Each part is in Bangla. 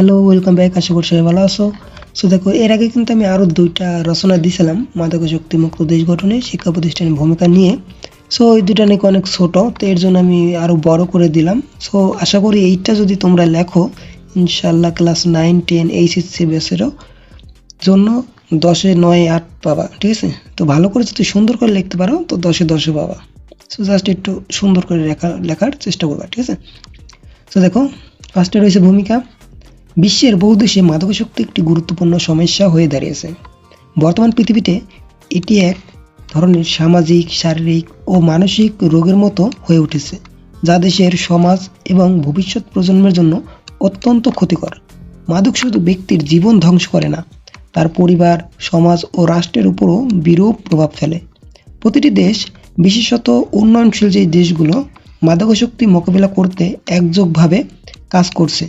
হ্যালো ওয়েলকাম ব্যাক আশা করি সবাই ভালো আছো। সো দেখো, এর আগে কিন্তু আমি আরও দুইটা রচনা দিয়েছিলাম মাদক শক্তি মুক্ত দেশ গঠনে, শিক্ষা প্রতিষ্ঠানের ভূমিকা নিয়ে। সো ওই দুটা নাকি অনেক ছোট, তো এর জন্য আমি আরও বড় করে দিলাম। সো আশা করি এইটা যদি তোমরা লেখো ইনশাল্লাহ ক্লাস নাইন, টেন এইচএসসি বেসেরও জন্য দশে নয়, আট পাবা, ঠিক আছে? তো ভালো করে যদি সুন্দর করে লিখতে পারো, তো দশে দশে পাবা। সো জাস্ট একটু সুন্দর করে লেখা, লেখার চেষ্টা করবা, ঠিক আছে? তো দেখো ফার্স্টে রয়েছে ভূমিকা। বিশ্বের বহু দেশে মাদকাসক্তি একটি গুরুত্বপূর্ণ সমস্যা হয়ে দাঁড়িয়েছে। বর্তমান পৃথিবীতে এটি এক ধরনের সামাজিক, শারীরিক ও মানসিক রোগের মতো হয়ে উঠেছে, যা দেশের সমাজ এবং ভবিষ্যৎ প্রজন্মের জন্য অত্যন্ত ক্ষতিকর। মাদক শুধু ব্যক্তির জীবন ধ্বংস করে না, তার পরিবার, সমাজ ও রাষ্ট্রের উপরও বিরূপ প্রভাব ফেলে। প্রতিটি দেশ, বিশেষত উন্নয়নশীল যে দেশগুলো, মাদকাসক্তি মোকাবিলা করতে একযোগভাবে কাজ করছে।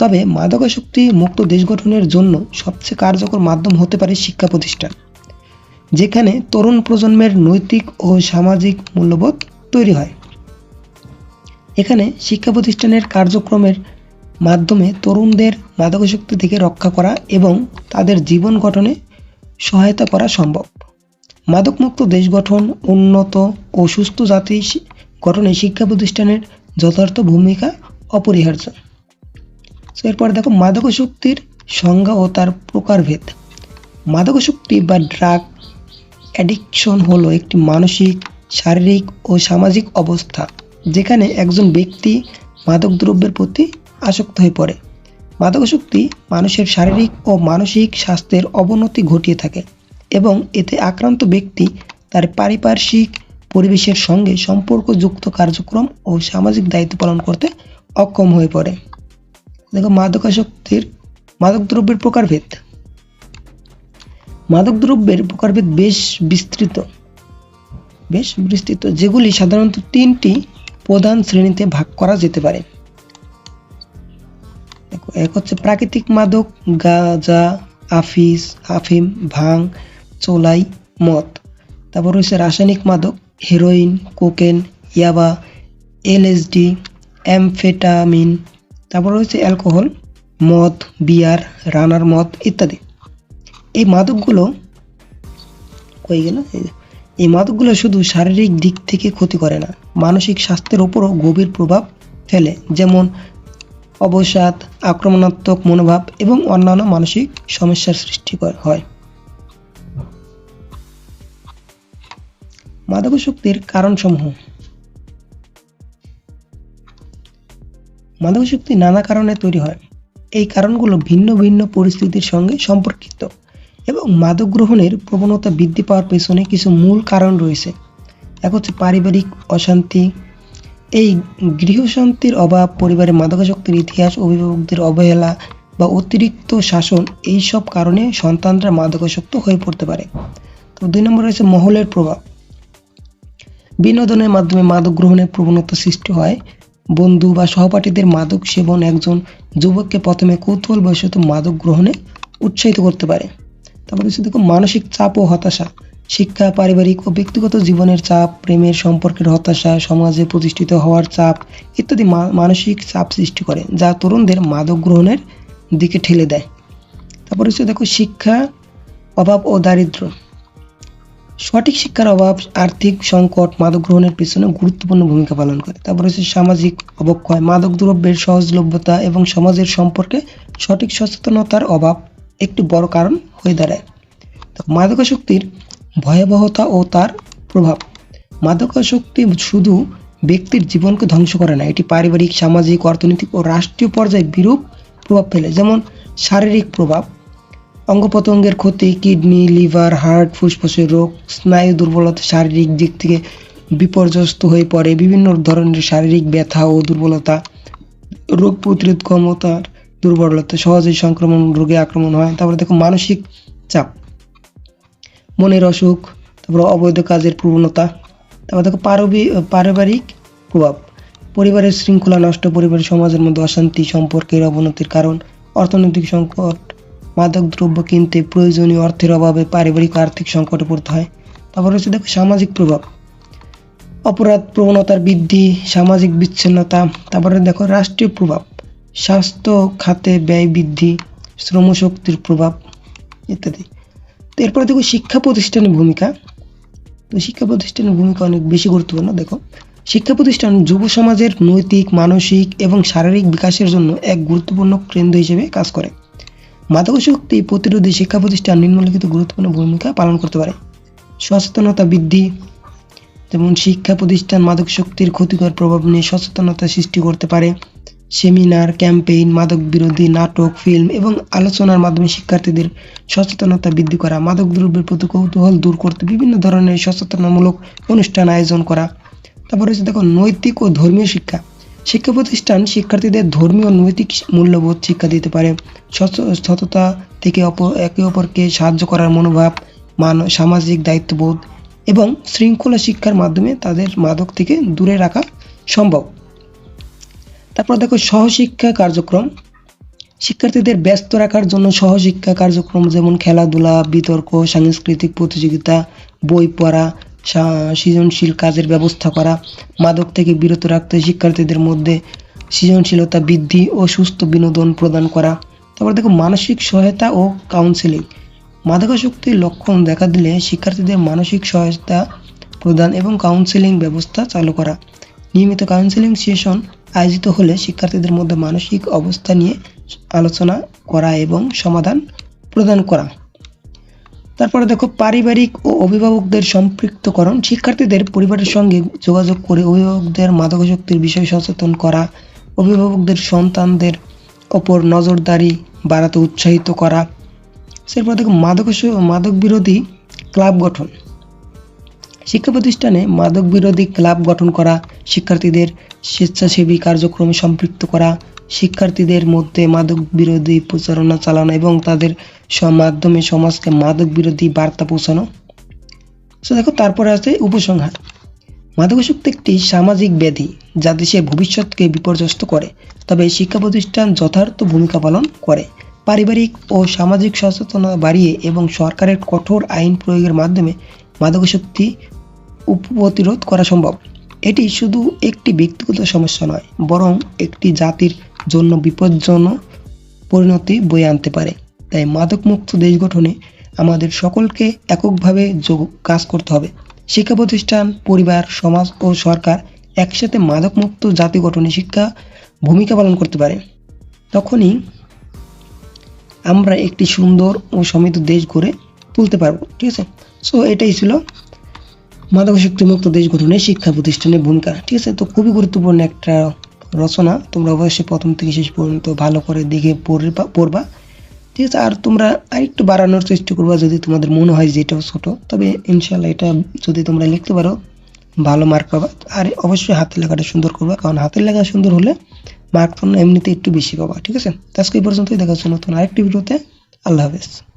তবে মাদকাসক্তি মুক্ত দেশ গঠনের জন্য সবচেয়ে কার্যকর মাধ্যম হতে পারে শিক্ষা প্রতিষ্ঠান, যেখানে তরুণ প্রজন্মের নৈতিক ও সামাজিক মূল্যবোধ তৈরি হয়। এখানে শিক্ষা প্রতিষ্ঠানের কার্যক্রমের মাধ্যমে তরুণদের মাদকাসক্তি থেকে রক্ষা করা এবং তাদের জীবন গঠনে সহায়তা করা সম্ভব। মাদকমুক্ত দেশ গঠন, উন্নত ও সুস্থ জাতি গঠনে শিক্ষা প্রতিষ্ঠানের যথার্থ ভূমিকা অপরিহার্য। So, এরপর দেখো মাদকাসক্তির সংজ্ঞা ও তার প্রকারভেদ। মাদকাসক্তি বা ড্রাগ অ্যাডিকশন হলো একটি মানসিক শারীরিক ও সামাজিক অবস্থা যেখানে একজন ব্যক্তি মাদক দ্রব্যের প্রতি আসক্ত হয়ে পড়ে। মাদকাসক্তি মানুষের শারীরিক ও মানসিক স্বাস্থ্যের অবনতি ঘটিয়ে থাকে এবং এতে আক্রান্ত ব্যক্তি তার পারিপার্শ্বিক পরিবেশের সঙ্গে সম্পর্কযুক্ত কার্যক্রম ও সামাজিক দায়িত্ব পালন করতে অক্ষম হয়ে পড়ে। দেখো মাদকাসক্তির মাদক দ্রব্যের প্রকারভেদ। মাদক দ্রব্যের প্রকারভেদ বেশ বিস্তৃত। বেশ বিস্তৃত যেগুলি সাধারণত তিনটি প্রধান শ্রেণীতে ভাগ করা যেতে পারে। দেখো, এক হচ্ছে প্রাকৃতিক মাদক গাঁজা আফিস আফিম ভাং চোলাই মদ। তারপর রয়েছে রাসায়নিক মাদক হেরোইন কোকেন ইয়াবা এলএসডি অ্যামফেটামিন তারপর রয়েছে অ্যালকোহল, মদ, বিয়ার, রানার মদ ইত্যাদি। এই মাদকগুলো কই গেল? এই মাদকগুলো শুধু শারীরিক দিক থেকে ক্ষতি করে না, মানসিক স্বাস্থ্যের ওপরও গভীর প্রভাব ফেলে। যেমন অবসাদ, আক্রমণাত্মক মনোভাব এবং অন্যান্য মানসিক সমস্যার সৃষ্টি হয়। মাদকাসক্তির কারণসমূহ মাদকাসক্তি নানা কারণে তৈরি হয়। এই কারণগুলো ভিন্ন ভিন্ন পরিস্থিতির সঙ্গে সম্পর্কিত এবং মাদক গ্রহণের প্রবণতা বৃদ্ধি পাওয়ার পেছনে কিছু মূল কারণ রয়েছে। এক হচ্ছে পারিবারিক অশান্তি। এই গৃহশান্তির অভাব পরিবারে মাদকাসক্তির ইতিহাস, অভিভাবকদের অবহেলা বা অতিরিক্ত শাসন, এই সব কারণে সন্তানরা মাদকাসক্ত হয়ে পড়তে পারে। তো দুই নম্বর রয়েছে মহলের প্রভাব। বিনোদনের মাধ্যমে মাদক গ্রহণের প্রবণতা সৃষ্টি হয়। বন্ধু বা সহপাঠীদের মাদক সেবন একজন যুবককে প্রথমে কৌতূহলবশত মাদক গ্রহণে উৎসাহিত করতে পারে। তারপর হচ্ছে দেখো মানসিক চাপ ও হতাশা। শিক্ষা, পারিবারিক ও ব্যক্তিগত জীবনের চাপ, প্রেমের সম্পর্কের হতাশা, সমাজে প্রতিষ্ঠিত হওয়ার চাপ ইত্যাদি মানসিক চাপ সৃষ্টি করে, যা তরুণদের মাদক গ্রহণের দিকে ঠেলে দেয়। তারপরে হচ্ছে দেখো শিক্ষা অভাব ও দারিদ্র্য। সঠিক শিক্ষার অভাব, আর্থিক সংকট, মাদক গ্রহণের পেছনে গুরুত্বপূর্ণ ভূমিকা পালন করে। তারপর হচ্ছে সামাজিক অবক্ষয়, মাদক দ্রব্যের সহজলভ্যতা এবং সমাজের সম্পর্কে সঠিক সচেতনতার অভাব একটি বড় কারণ হয়ে দাঁড়ায়। তো মাদকাসক্তির ভয়াবহতা ও তার প্রভাব। মাদকাসক্তি শুধু ব্যক্তির জীবনকে ধ্বংস করে না, এটি পারিবারিক, সামাজিক, অর্থনৈতিক ও রাষ্ট্রীয় পর্যায়ে বিরূপ প্রভাব ফেলে। যেমন শারীরিক প্রভাব অঙ্গ প্রত্যঙ্গের ক্ষতি, কিডনি, লিভার, হার্ট, ফুসফুসের রোগ, স্নায়ু দুর্বলতা, শারীরিক দিক থেকে বিপর্যস্ত হয়ে পড়ে, বিভিন্ন ধরনের শারীরিক ব্যথা ও দুর্বলতা, রোগ প্রতিরোধ ক্ষমতার দুর্বলতা, সহজেই সংক্রমণ, রোগে আক্রমণ হয়। তারপরে দেখো মানসিক চাপ, মনের অসুখ, তারপর অবৈধ কাজের প্রবণতা, তারপর দেখো পারবি- পারিবারিক প্রভাব, পরিবারের শৃঙ্খলা নষ্ট, পরিবারের সমাজের মধ্যে অশান্তি, সম্পর্কের অবনতির কারণ, অর্থনৈতিক সংকট মাদক দ্রব্য কিনতে প্রয়োজনীয় অর্থের অভাবে পারিবারিক আর্থিক সংকটে পড়তে হয়। তারপর হচ্ছে দেখো সামাজিক প্রভাব। অপরাধ প্রবণতার বৃদ্ধি, সামাজিক বিচ্ছিন্নতা, তারপরে দেখো রাষ্ট্রীয় প্রভাব, স্বাস্থ্য খাতে ব্যয় বৃদ্ধি, শ্রমশক্তির প্রভাব ইত্যাদি। তো এরপরে দেখো শিক্ষা প্রতিষ্ঠানের ভূমিকা। তো শিক্ষা প্রতিষ্ঠানের ভূমিকা অনেক বেশি গুরুত্বপূর্ণ, দেখো। শিক্ষা প্রতিষ্ঠান যুব সমাজের নৈতিক, মানসিক এবং শারীরিক বিকাশের জন্য এক গুরুত্বপূর্ণ কেন্দ্র হিসেবে কাজ করে। মাদকাসক্তি প্রতিরোধে শিক্ষা প্রতিষ্ঠান নিম্নলিখিত গুরুত্বপূর্ণ ভূমিকা পালন করতে পারে। সচেতনতা বৃদ্ধি, যেমন শিক্ষা প্রতিষ্ঠান মাদক শক্তির ক্ষতিকর প্রভাব নিয়ে সচেতনতা সৃষ্টি করতে পারে। সেমিনার, ক্যাম্পেইন মাদক বিরোধী নাটক, ফিল্ম এবং আলোচনার মাধ্যমে শিক্ষার্থীদের সচেতনতা বৃদ্ধি করা মাদক দ্রব্যের প্রতি কৌতূহল দূর করতে বিভিন্ন ধরনের সচেতনামূলক অনুষ্ঠান আয়োজন করা। তারপরে হচ্ছে দেখো নৈতিক ও ধর্মীয় শিক্ষা। শিক্ষা প্রতিষ্ঠান শিক্ষার্থীদের ধর্মীয় নৈতিক মূল্যবোধ শিক্ষা দিতে পারে। সততা থেকে অপর একে অপরকে সাহায্য করার মনোভাব, মান, সামাজিক দায়িত্ববোধ এবং শৃঙ্খলা শিক্ষার মাধ্যমে তাদের মাদক থেকে দূরে রাখা সম্ভব। তারপর দেখো সহশিক্ষা কার্যক্রম। শিক্ষার্থীদের ব্যস্ত রাখার জন্য সহশিক্ষা কার্যক্রম যেমন খেলাধুলা, বিতর্ক, সাংস্কৃতিক প্রতিযোগিতা, বই পড়া সৃজনশীল কাজের ব্যবস্থা করা, মাদক থেকে বিরত রাখতে শিক্ষার্থীদের মধ্যে সৃজনশীলতা বৃদ্ধি ও সুস্থ বিনোদন প্রদান করা। তারপর দেখো, মানসিক সহায়তা ও কাউন্সেলিং মাদকাসক্তির লক্ষণ দেখা দিলে শিক্ষার্থীদের মানসিক সহায়তা প্রদান এবং কাউন্সেলিং ব্যবস্থা চালু করা। নিয়মিত কাউন্সেলিং সেশন আয়োজিত হলে শিক্ষার্থীদের মধ্যে মানসিক অবস্থা নিয়ে আলোচনা করা এবং সমাধান প্রদান করা। তারপরে দেখো পারিবারিক ও অভিভাবকদের সম্পৃক্তকরণ। শিক্ষার্থীদের পরিবারের সঙ্গে যোগাযোগ করে অভিভাবকদের মাদকাসক্তির বিষয়ে সচেতন করা, অভিভাবকদের সন্তানদের ওপর নজরদারি বাড়াতে উৎসাহিত করা। এরপর দেখো মাদক মাদক বিরোধী ক্লাব গঠন। শিক্ষা প্রতিষ্ঠানে মাদক বিরোধী ক্লাব গঠন করা, শিক্ষার্থীদের স্বেচ্ছাসেবী কার্যক্রমে সম্পৃক্ত করা শিক্ষার্থীদের মধ্যে মাদক বিরোধী প্রচারণা চালানো এবং তাদের স- মাধ্যমে সমাজকে মাদক বিরোধী বার্তা পৌঁছানো। তো দেখো, তারপরে আছে উপসংহার। মাদকাসক্তি একটি সামাজিক ব্যাধি যা দেশের ভবিষ্যৎকে বিপর্যস্ত করে। তবে শিক্ষা প্রতিষ্ঠান যথার্থ ভূমিকা পালন করে। পারিবারিক ও সামাজিক সচেতনতা বাড়িয়ে এবং সরকারের কঠোর আইন প্রয়োগের মাধ্যমে মাদকাসক্তি প্রতিরোধ করা সম্ভব। এটি শুধু একটি ব্যক্তিগত সমস্যা নয়, বরং একটি জাতির জন্য বিপজ্জনক পরিণতি বয়ে আনতে পারে। তাই মাদকমুক্ত দেশ গঠনে আমাদের সকলকে এককভাবে যোগ কাজ করতে হবে। শিক্ষা প্রতিষ্ঠান পরিবার, সমাজ ও সরকার একসাথে মাদকমুক্ত জাতি গঠনে শিক্ষা ভূমিকা পালন করতে পারে। তখনই আমরা একটি সুন্দর ও সমৃদ্ধ দেশ গড়ে তুলতে পারব, ঠিক আছে? সো এটাই ছিল মাদকাসক্তি মুক্ত দেশ গঠনে শিক্ষা প্রতিষ্ঠানের ভূমিকা, ঠিক আছে? তো খুবই গুরুত্বপূর্ণ একটা রচনা তোমরা অবশ্যই প্রথম থেকে শেষ পর্যন্ত ভালো করে দেখে পড়বা। ঠিক আছে, আর তোমরা আরেকটু বাড়ানোর চেষ্টা করবা যদি তোমাদের মনে হয় যে এটাও ছোট। তবে ইনশাল্লাহ এটা যদি তোমরা লিখতে পারো, ভালো মার্ক পাবা। আর অবশ্যই হাতের লেখাটা সুন্দর করবা, কারণ হাতের লেখা সুন্দর হলে মার্ক তোমরা এমনিতে একটু বেশি পাবা। ঠিক আছে? আজকে এই পর্যন্তই, দেখা হচ্ছে নতুন আরেকটি ভিডিওতে। আল্লাহ হাফেজ।